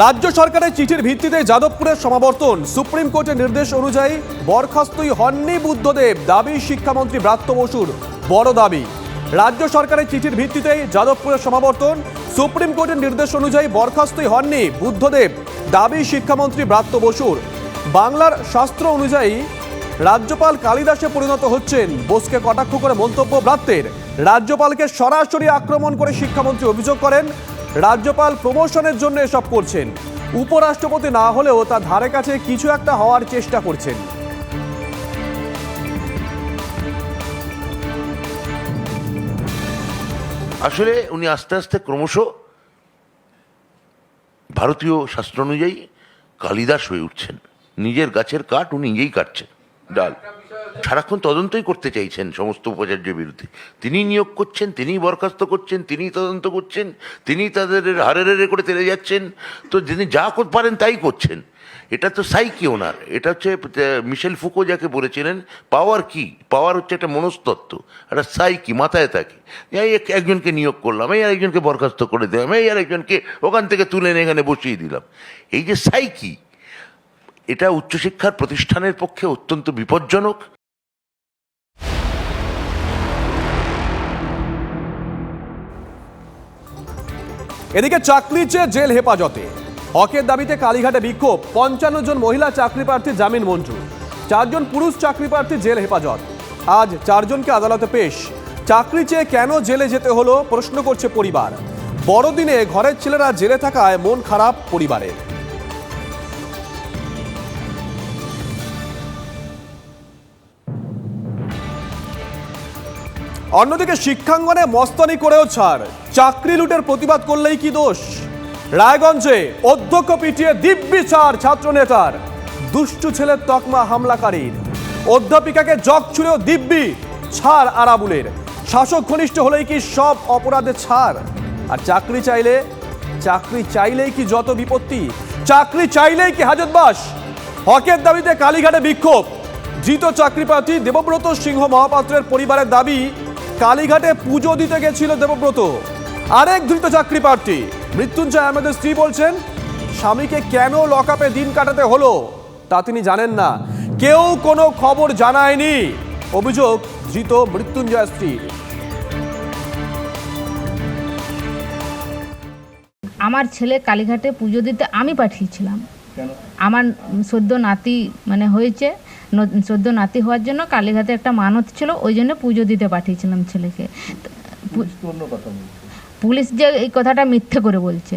রাজ্য সরকারের চিঠির ভিত্তিতে যাদবপুরের সমাবর্তন। সুপ্রিম কোর্টের নির্দেশ অনুযায়ী বরখাস্তই হননি বুদ্ধদেব, দাবি শিক্ষামন্ত্রী ব্রাত্য বসুর। বড় দাবি, রাজ্য সরকারের চিঠির ভিত্তিতেই যাদবপুরের সমাবর্তন। সুপ্রিম কোর্টের নির্দেশ অনুযায়ী বরখাস্তই হননি বুদ্ধদেব, দাবি শিক্ষামন্ত্রী ব্রাত্য বসুর। বাংলার শাস্ত্র অনুযায়ী রাজ্যপাল কালিদাসে পরিণত হচ্ছেন। বোসকে কটাক্ষ করে মন্তব্য ব্রাত্যের। রাজ্যপালকে সরাসরি আক্রমণ করে শিক্ষামন্ত্রী অভিযোগ করেন রাজ্যপাল প্রমোশনের জন্য এসব করছেন। উপরাষ্ট্রপতি না হলেও তার ধারে কাছে কিছু একটা হওয়ার চেষ্টা করছেন। আসলে উনি আস্তে আস্তে ক্রমশ ভারতীয় শাস্ত্র অনুযায়ী কালিদাস হয়ে উঠছেন। নিজের গাছের কাঠ উনি নিজেই কাটছেন। ডাল। সারাক্ষণ তদন্তই করতে চাইছেন সমস্ত উপাচার্যের বিরুদ্ধে। তিনি নিয়োগ করছেন তিনিই বরখাস্ত করছেন তিনিই তদন্ত করছেন, তিনি তাদের হারে করে তেলে যাচ্ছেন। তো যিনি যা পারেন তাই করছেন। এটা তো সাইকি ওনার। এটা হচ্ছে মিশেল ফুকো যাকে বলেছিলেন, পাওয়ার কি? পাওয়ার হচ্ছে একটা মনস্তত্ত্ব, একটা সাইকি মাথায় থাকে। এই এক- একজনকে নিয়োগ করলাম, এই আরেকজনকে বরখাস্ত করে দিলাম, এই আরেকজনকে ওখান থেকে তুলে এনে এখানে বসিয়ে দিলাম। এই যে সাইকি, এটা উচ্চশিক্ষার প্রতিষ্ঠানের পক্ষে অত্যন্ত বিপজ্জনক। এদিকে চাকরি চেয়ে জেল হেফাজতে। হকের দাবিতে কালীঘাটে বিক্ষোভ, পঞ্চান্ন জন মহিলা চাকরি প্রার্থী জামিন মঞ্জুর চারজন পুরুষ চাকরি প্রার্থী জেল হেফাজত। আজ চারজনকে আদালতে পেশ। চাকরি চেয়ে কেন জেলে যেতে হলো, প্রশ্ন করছে পরিবার। বড়দিনে ঘরের ছেলেরা জেলে থাকায় মন খারাপ পরিবারের। অন্যদিকে শিক্ষাঙ্গনে মস্তানি করেও ছাড়। চাকরি লুটের প্রতিবাদ করলেই কি দোষ? রায়গঞ্জে অধ্যক্ষ পিটিয়ে দিব্যি ছাড় ছাত্র নেতার। দুষ্টু ছেলের তকমা হামলাকারীর। অধ্যাপিকাকে জগ ছুঁড়েও দিব্যি ছাড় আরাবুলের। শাসক ঘনিষ্ঠ হলেই কি সব অপরাধে ছাড়? আর চাকরি চাইলে? চাকরি চাইলেই কি যত বিপত্তি? চাকরি চাইলেই কি হাজতবাস হকের দাবিতে কালীঘাটে বিক্ষোভ। ধৃত চাকরি প্রার্থী দেবব্রত সিংহ মহাপাত্রের পরিবারের দাবি, কালীঘাটে পুজো দিতে গেছিল দেবব্রত। আরেক ধৃত চাকরি প্রার্থী। মৃত্যুঞ্জয় আহমেদের স্ত্রী বলছেন স্বামীকে কেন লকআপে দিন কাটাতে হলো তা তিনি জানেন না। কেউ কোনো খবর জানায়নি। অভিযোগ ধৃত মৃত্যুঞ্জয় স্ত্রীর আমার ছেলে কালীঘাটে পুজো দিতে আমি পাঠিয়েছিলাম। আমার সদ্য নাতি মানে হয়েছে সদ্য নাতি হওয়ার জন্য কালীঘাটে একটা মানত ছিল ওই জন্য পুজো দিতে পাঠিয়েছিলাম ছেলেকে। পুলিশ যে এই কথাটা মিথ্যে করে বলছে।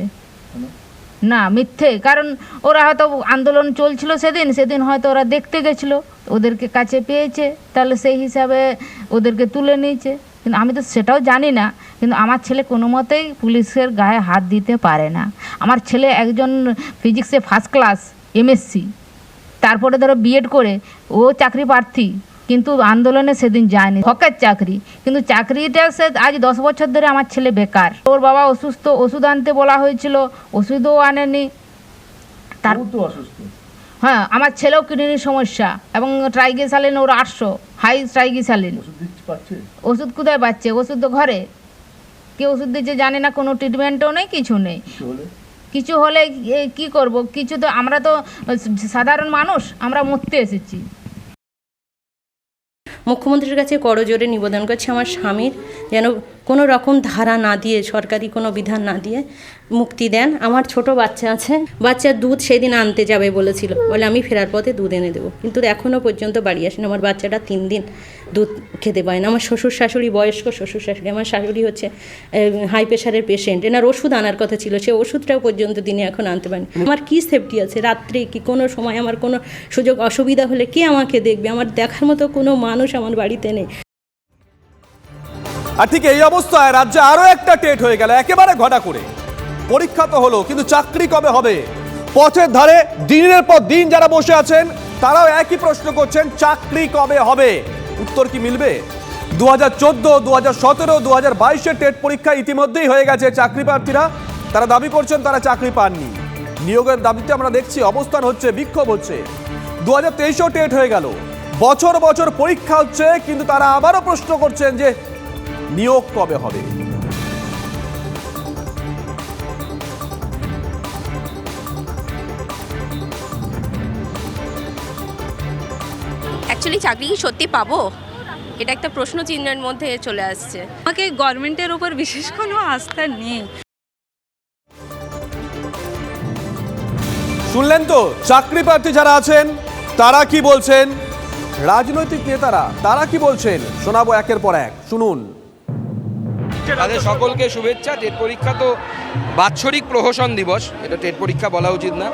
না মিথ্যে কারণ ওরা হয়তো আন্দোলন চলছিল সেদিন সেদিন হয়তো ওরা দেখতে গেছিল ওদেরকে কাছে পেয়েছে তাহলে সেই হিসাবে ওদেরকে তুলে নিয়েছে। কিন্তু আমি তো সেটাও জানি না কিন্তু আমার ছেলে কোনো মতেই পুলিশের গায়ে হাত দিতে পারে না। আমার ছেলে একজন ফিজিক্সে ফার্স্ট ক্লাস এমএসসি তারপরে ধরো বিএড করে ও চাকরি প্রার্থী কিন্তু আন্দোলনে সেদিন যায়নি। হকের চাকরি। কিন্তু চাকরিটা সে আজ দশ বছর ধরে আমার ছেলে বেকার। ওর বাবা অসুস্থ ওষুধ আনতে বলা হয়েছিল ওষুধও আনেনি। তার হ্যাঁ আমার ছেলেও কিডনির সমস্যা এবং ট্রাইগ্লিসারিন ওর আটশো হাই ট্রাইগ্লিসারিন। ওষুধ কোথায় পাচ্ছে? ওষুধ তো ঘরে। কে ওষুধ দিচ্ছে জানে না কোনো ট্রিটমেন্টও নেই কিছু নেই। কিছু হলে? কি করব? কিছু তো আমরা তো সাধারণ মানুষ আমরা মরতে এসেছি। মুখ্যমন্ত্রীর কাছে করজোরে নিবেদন করছি আমার স্বামীর যেন কোনো রকম ধারা না দিয়ে, সরকারি কোনো বিধান না দিয়ে মুক্তি দেন। আমার ছোট বাচ্চা আছে, বাচ্চার দুধ সেদিন আনতে যাবে বলেছিল। বলে, আমি ফেরার পথে দুধ এনে দেবো। কিন্তু এখনও পর্যন্ত বাড়ি আসেনি। আমার বাচ্চাটা তিন দিন দুধ খেতে পায় না। আমার শ্বশুর শাশুড়ি, বয়স্ক শ্বশুর শাশুড়ি, আমার শাশুড়ি হচ্ছে হাই প্রেশারের পেশেন্ট। এনার ওষুধ আনার কথা ছিল। সে ওষুধটাও পর্যন্ত তিনি এখন আনতে পারেন। আমার কি সেফটি আছে? রাত্রে কি কোনো সময় আমার কোনো সুযোগ, অসুবিধা হলে কে আমাকে দেখবে? আমার দেখার মতো কোনো মানুষ আমার বাড়িতে নেই। আর ঠিক এই অবস্থায় রাজ্যে আরও একটা টেট হয়ে গেল, একেবারে ঘটা করে পরীক্ষা তো হলো, কিন্তু চাকরি কবে হবে? পথের ধারে দিনের পর দিন যারা বসে আছেন, তারাও একই প্রশ্ন করছেন, চাকরি কবে হবে? উত্তর কি মিলবে? দু হাজার চোদ্দ দু হাজার সতেরো দু হাজার বাইশের টেট পরীক্ষা ইতিমধ্যেই হয়ে গেছে চাকরি প্রার্থীরা। তারা দাবি করছেন তারা চাকরি পাননি। নিয়োগের দাবিতে আমরা দেখছি অবস্থান হচ্ছে, বিক্ষোভ হচ্ছে। দু হাজার তেইশেও টেট হয়ে গেল। বছর বছর পরীক্ষা হচ্ছে, কিন্তু তারা আবারও প্রশ্ন করছেন যে নিয়োগ কবে হবে? অ্যাকচুয়ালি চাকরি কি সত্যি পাবো? এটা একটা প্রশ্ন চিহ্নের মধ্যে চলে আসছে। আমাকে গভর্নমেন্টের ওপর বিশেষ কোনো আস্থা নেই। শুনলেন তো? চাকরি প্রার্থী যারা আছেন তারা কি বলছেন? রাজনৈতিক নেতারা তারা কি বলছেন? শোনাবো একের পর এক। শুনুন। তাদের সকলকে শুভেচ্ছা। টেট পরীক্ষা তো বাৎসরিক প্রহসন দিবস। এটা টেট পরীক্ষা বলা উচিত না।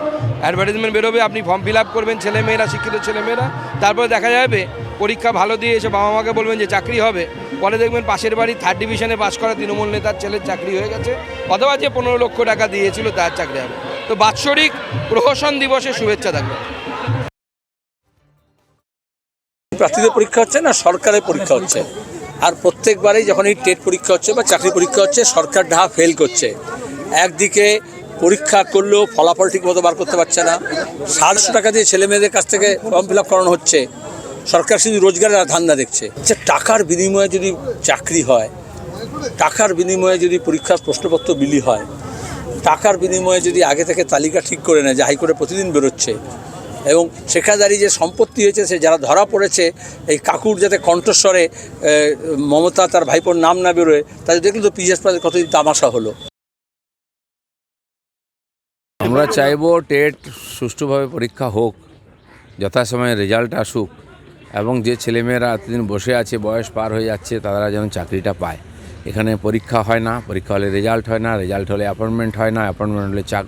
অ্যাডভার্টাইজমেন্ট বেরোবে আপনি ফর্ম ফিল আপ করবেন ছেলেমেয়েরা শিক্ষিত ছেলেমেয়েরা। তারপরে দেখা যাবে পরীক্ষা ভালো দিয়ে এসে বাবা মাকে বলবেন যে চাকরি হবে। পরে দেখবেন পাশের বাড়ি থার্ড ডিভিশনে পাশ করা তৃণমূল নেতার ছেলের চাকরি হয়ে গেছে। অথবা যে পনেরো লক্ষ টাকা দিয়েছিল তার চাকরি হবে। তো বাৎসরিক প্রহসন দিবসের শুভেচ্ছা থাকবে। প্রার্থীদের পরীক্ষা হচ্ছে না সরকারের পরীক্ষা হচ্ছে? আর প্রত্যেকবারেই যখন এই টেট পরীক্ষা হচ্ছে বা চাকরি পরীক্ষা হচ্ছে, সরকার ঢা ফেল করছে। একদিকে পরীক্ষা করলেও ফলাফল ঠিক মতো বার করতে পারছে না। সাতশো টাকা দিয়ে ছেলে মেয়েদের কাছ থেকে ফর্ম ফিল আপ করানো হচ্ছে। সরকার শুধু রোজগারের ধান্দা দেখছে। যে টাকার বিনিময়ে যদি চাকরি হয়, টাকার বিনিময়ে যদি পরীক্ষার প্রশ্নপত্র বিলি হয়, টাকার বিনিময়ে যদি আগে থেকে তালিকা ঠিক করে নেয় যে হাইকোর্টে প্রতিদিন বেরোচ্ছে এবং দাঁড়িয়ে যে সম্পত্তি হয়েছে, সে যারা ধরা পড়েছে, এই কাকুর যাতে কণ্ঠস্বরে মমতা তার ভাইপোর নাম না বেরোয় তাদের দেখলে তো পিএস প্রাদের কতদিন তামাশা হলো। আমরা চাইব টেট সুষ্ঠুভাবে পরীক্ষা হোক, যথাসময়ে রেজাল্ট আসুক, এবং যে ছেলেমেয়েরা এতদিন বসে আছে, বয়স পার হয়ে যাচ্ছে, তারা যেন চাকরিটা পায়। এখানে পরীক্ষা হয় না, পরীক্ষা হলে রেজাল্ট হয় না, রেজাল্ট হলে অ্যাপয়েন্টমেন্ট হয় না অ্যাপয়েন্টমেন্ট হলে চাক,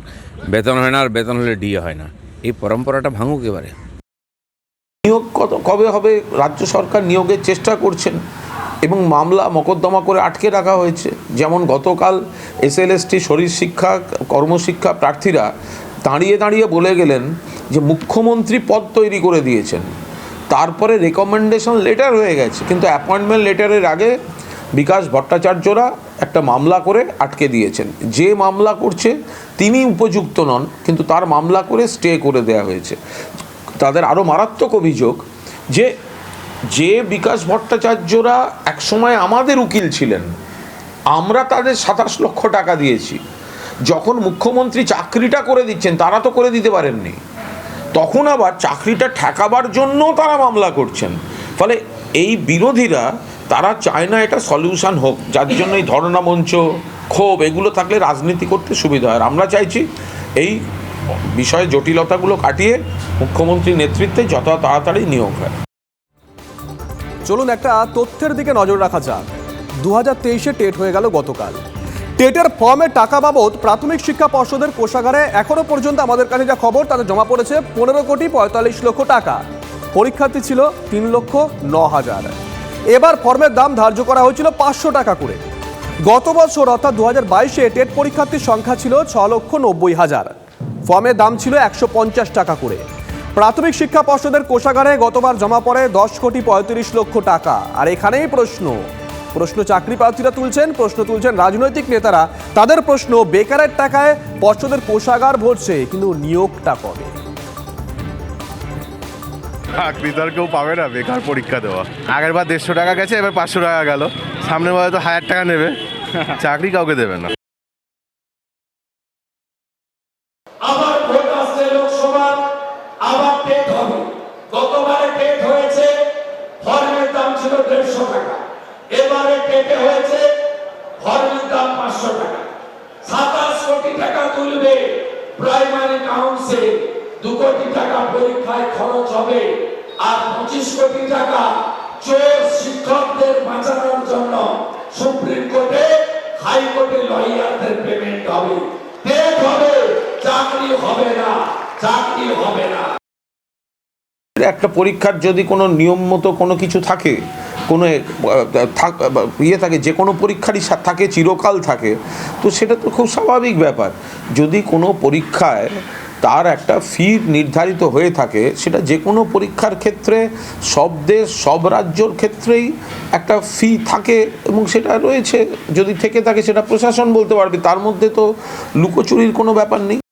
বেতন হয় না, আর বেতন হলে ডিএ হয় না। এই পরম্পরাটা ভাঙুক এবারে। নিয়োগ কত, কবে হবে? রাজ্য সরকার নিয়োগের চেষ্টা করছেন এবং মামলা মকদ্দমা করে আটকে রাখা হয়েছে। যেমন গতকাল এসএলএসটি, শরীর শিক্ষা, কর্মশিক্ষা প্রার্থীরা দাঁড়িয়ে দাঁড়িয়ে বলে গেলেন যে মুখ্যমন্ত্রী পদ তৈরি করে দিয়েছেন। তারপরে রেকমেন্ডেশন লেটার হয়ে গেছে। কিন্তু অ্যাপয়েন্টমেন্ট লেটারের আগে বিকাশ ভট্টাচার্যরা একটা মামলা করে আটকে দিয়েছেন। যে মামলা করছে, তিনি উপযুক্ত নন, কিন্তু তার মামলা করে স্টে করে দেওয়া হয়েছে। তাদের আরও মারাত্মক অভিযোগ যে যে বিকাশ ভট্টাচার্যরা একসময় আমাদের উকিল ছিলেন, আমরা তাদের সাতাশ লক্ষ টাকা দিয়েছি। যখন মুখ্যমন্ত্রী চাকরিটা করে দিচ্ছেন, তারা তো করে দিতে পারেননি। তখন আবার চাকরিটা ঠেকাবার জন্য তারা মামলা করছেন। ফলে এই বিরোধীরা তারা চায় না এটা সলিউশন হোক, যার জন্য এই ধর্ণা মঞ্চ, ক্ষোভ, এগুলো থাকলে রাজনীতি করতে সুবিধা হয়। আর আমরা চাইছি এই বিষয়ে জটিলতাগুলো কাটিয়ে মুখ্যমন্ত্রীর নেতৃত্বে যত তাড়াতাড়ি নিয়োগ হয়। চলুন একটা তথ্যের দিকে নজর রাখা যাক। দু হাজার তেইশে টেট হয়ে গেল গতকাল। টেটের ফর্মে টাকা বাবদ প্রাথমিক শিক্ষা পর্ষদের কোষাগারে এখনও পর্যন্ত আমাদের কাছে যা খবর, তাতে জমা পড়েছে পনেরো কোটি পঁয়তাল্লিশ লক্ষ টাকা। পরীক্ষার্থী ছিল তিন লক্ষ ন হাজার। এবার ফর্মের দাম ধার্য করা হয়েছিল পাঁচশো টাকা করে। গত বছর, অর্থাৎ দু হাজার বাইশে, টেট পরীক্ষার্থীর সংখ্যা ছিল ছ লক্ষ নব্বই হাজার। ফর্মের দাম ছিল একশো পঞ্চাশ টাকা করে। প্রাথমিক শিক্ষা পর্ষদের কোষাগারে গতবার জমা পড়ে দশ কোটি পঁয়ত্রিশ লক্ষ টাকা। আর এখানেই প্রশ্ন। প্রশ্ন চাকরি প্রার্থীরা তুলছেন, প্রশ্ন তুলছেন রাজনৈতিক নেতারা। তাদের প্রশ্ন, বেকারের টাকায় পর্ষদের কোষাগার ভরছে, কিন্তু নিয়োগটা কবে? চাকরি তো আর কেউ পাবে না, বেকার পরীক্ষা দেওয়া। আগের বার দেড়শো টাকা গেছে, এবার পাঁচশো টাকা গেল। সামনের বার তো হাজার টাকা নেবে। চাকরি কাউকে দেবে না। এবারে হয়েছে ফর্মের দাম পাঁচশো টাকা সাতাশ কোটি টাকা তুলবে প্রাইমারি কাউন্সিল কোটি টাকা পরীক্ষায় খরচ হবে আর পঁচিশ কোটি টাকা চোর শিক্ষকদের বাঁচানোর জন্য সুপ্রিম কোর্টে, হাইকোর্টে লয়ারদের পেমেন্ট হবে। টেট হবে, চাকরি হবে না, চাকরি হবে না। একটা পরীক্ষার যদি কোনো নিয়ম মতো কোনো কিছু থাকে, কোনো ইয়ে থাকে, যে কোনো পরীক্ষারই থাকে, চিরকাল থাকে, তো সেটা তো খুব স্বাভাবিক ব্যাপার। যদি কোনো পরীক্ষায় তার একটা ফি নির্ধারিত হয়ে থাকে, সেটা যে কোনো পরীক্ষার ক্ষেত্রে, সব দেশ, সব রাজ্যর ক্ষেত্রেই একটা ফি থাকে এবং সেটা রয়েছে। যদি থেকে থাকে সেটা প্রশাসন বলতে পারবে। তার মধ্যে তো লুকোচুরির কোনো ব্যাপার নেই।